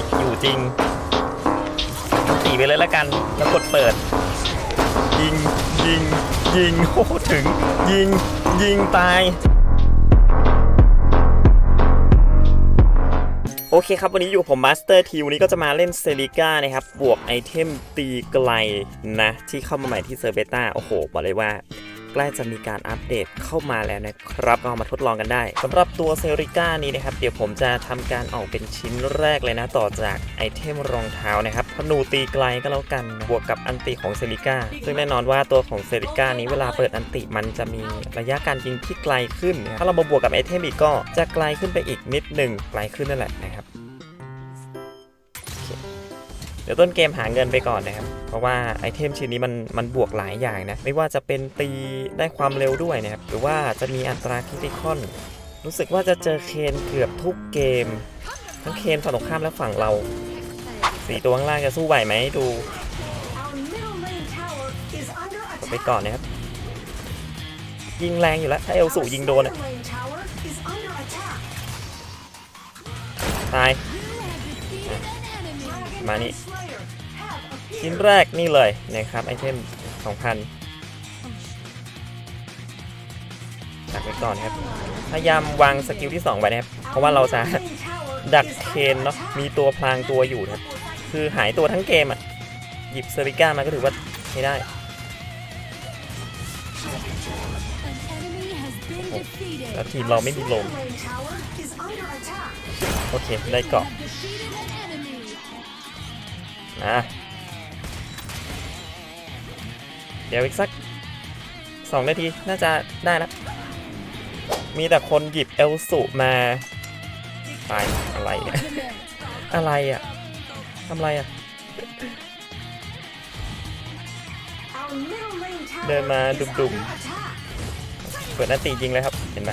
ยอยู่จริงตีไปเลยแล้วกัน แล้วกดเปิด ยิง ยิง ยิงโอ้โหถึง ยิง ยิงตายโอเคครับ วันนี้อยู่ผมมาสเตอร์ทีวันนี้ก็จะมาเล่นเซริก้านะครับ บวกไอเทมตีไกลนะ ที่เข้ามาใหม่ที่เซอร์เบต้าโอ้โห บอกเลยว่า ใกล้จะมีการอัปเดตเข้ามาแล้วนะครับก็เอามาทดลองกันได้สำหรับตัวเซริก้านี้นะครับ เดี๋ยวผมจะทำการออกเป็นชิ้นแรกเลยนะ ต่อจากไอเทมรองเท้านะครับธนูตีไกลก็แล้วกัน บวกกับอันติของเซริก้า ซึ่งแน่นอนว่าตัวของเซริก้านี้เวลาเปิดอันติมันจะมีระยะการยิงที่ไกลขึ้น ถ้าเรามาบวกกับไอเทมอีกก็จะไกลขึ้นไปอีกนิดหนึ่งไกลขึ้นนั่นแหละนะครับ ดี๋ยวต้นเกมหาเงินไปก่อนนะครับ เพราะว่าไอเทมชิ้นนี้มันมันบวกหลายอย่างนะ ไม่ว่าจะเป็นตีได้ความเร็วด้วยนะครับ หรือว่าจะมีอัตราคริติคอน รู้สึกว่าจะเจอเคนเกือบทุกเกม ทั้งเคนฝั่งตรงข้ามและฝั่งเราสี่ตัวข้างล่างจะสู้ไหวไหมดูไปก่อนนะครับ ยิงแรงอยู่แล้ว ถ้าเอลสูยิงโดนอะ Center lane tower is under attack. ตาย มานี่ชิ้นแรกนี่เลยนะครับไอเทม2,000ดักไว้ก่อนครับ พยายามวางสกิลที่ 2 ไว้นะครับ เพราะว่าเราจะดักเคนเนาะมีตัวพลางตัวอยู่นะครับคือหายตัวทั้งเกมอะ หยิบเซริก้ามาก็ถือว่าใช้ได้แล้วทีมเราไม่มีลม โอเค ได้เกาะ นะเดี๋ยวอีกสัก2นาที น่าจะได้แล้ว มีแต่คนหยิบเอลสุมาตายอะไรอะไรอะทำอะไรอะ เดินมาดุ่ม under attack. เปิดนันตียิงเลยครับ เห็นไหม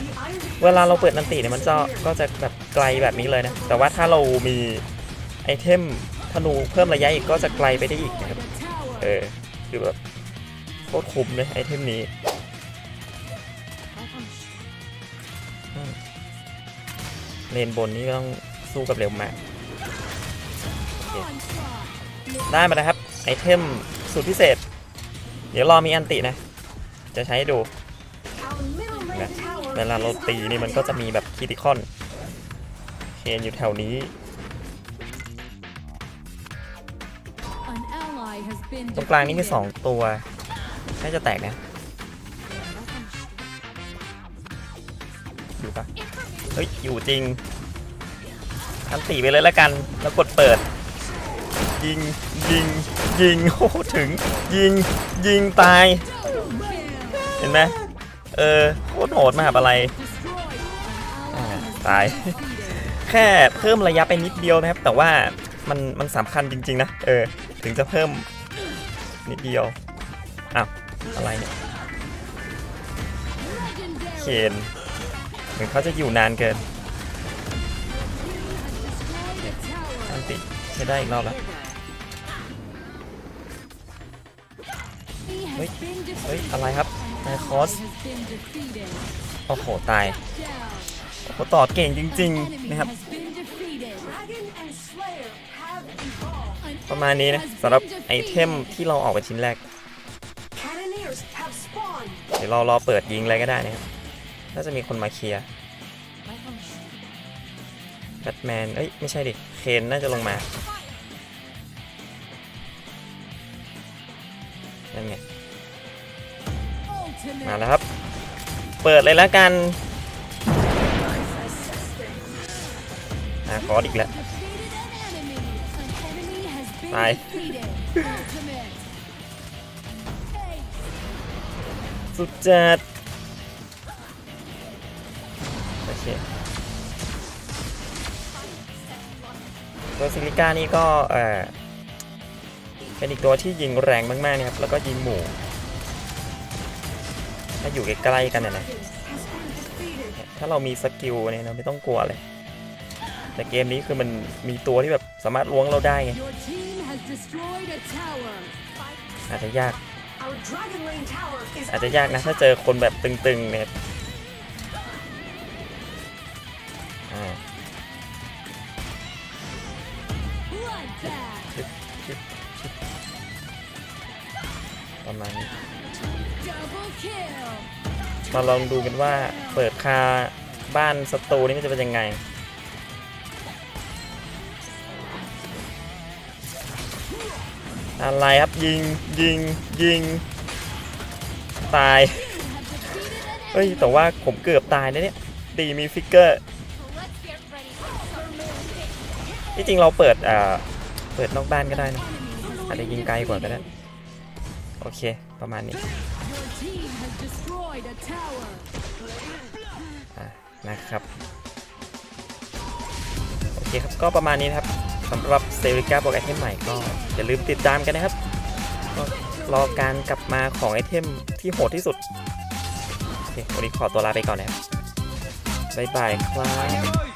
เวลาเราเปิดนันตีเนี่ยมันจะก็จะแบบไกลแบบนี้เลยนะ แต่ว่าถ้าเรามีไอเทม ธนูเพิ่มระยะอีกก็จะไกลไปได้อีกนะครับ เออ คือแบบโคตรคุ้มเลยไอเทมนี้เลนบนนี่ต้องสู้กับเร็วมาก ได้มานะครับ ไอเทมสุดพิเศษ เดี๋ยวรอมีอันตินะ จะใช้ใดูนะเวลาเราตีนี่มันก็จะมีแบบคิติคอน เคนอยู่แถวนี้ ตรงกลางนี่มีสองตัวน่าจะแตกนะอยู่ปะเฮ้ย อยู่จริงอันตีไปเลยแล้วกัน แล้วกดเปิด ยิง ยิง ยิง โอ้โหถึง ยิง ยิงตาย เห็นไหมเออ โคตรโหดมากอะไรอ่าตาย แค่เพิ่มระยะไปนิดเดียวนะครับ แต่ว่ามันมันสำคัญจริง ๆ นะ เออ ถึงจะเพิ่มนิดเดียวอ้าวอะไรเนี่ยเคนเหมือนเขาจะอยู่นานเกินอันติใช้ได้อีกรอบแล้วเฮ้ย เฮ้ย อะไรครับนายคอส โอ้โห ตาย โอ้โห ต่อเก่งจริง ๆ นะครับ ประมาณนี้นะสำหรับไอเทมที่เราออกเป็นชิ้นแรก เดี๋ยวเรารอเปิดยิงอะไรก็ได้นะครับน่าจะมีคนมาเคลียร์แบทแมน เอ้ย ไม่ใช่ดิ เคนน่าจะลงมา นั่นไง มาแล้วครับ เปิดเลยแล้วกัน อะ ขออีกแล้ว ตาย สุดจัดโอเคตัวซิลิก้านี่ก็เออเป็นอีกตัวที่ยิงแรงมากๆนะครับ แล้วก็ยิงหมู่ ถ้าอยู่ใกล้ๆกันนะ ถ้าเรามีสกิลเนี่ยเราไม่ต้องกลัวเลย แต่เกมนี้คือมันมีตัวที่แบบสามารถล้วงเราได้ไง Your team has destroyed a tower. อาจจะยาก Our Dragon Lane tower is อาจจะยากนะถ้าเจอคนแบบตึงๆเนี่ยอ่า Bloodbath. ประมาณนี้ Double kill. มาลองดูกันว่าเปิดคาบ้านศัตรูนี่มันจะเป็นยังไง อะไรครับยิงยิงยิงตายเฮ้ยแต่ว่าผมเกือบตายนะเนี่ยดีมีฟิกเกอร์ที่จริงเราเปิดอ่าเปิดนอกบ้านก็ได้นะอาจจะยิงไกลกว่าก็ได้โอเคประมาณนี้ Your team has destroyed a tower. อะนะครับโอเคครับก็ประมาณนี้นะครับ สำหรับเซริก้าบอกไอเทมใหม่ก็อย่าลืมติดตามกันนะครับ รอการกลับมาของไอเทมที่โหดที่สุดโอเควันนี้ขอตัวลาไปก่อนนะครับบ๊ายบายครับ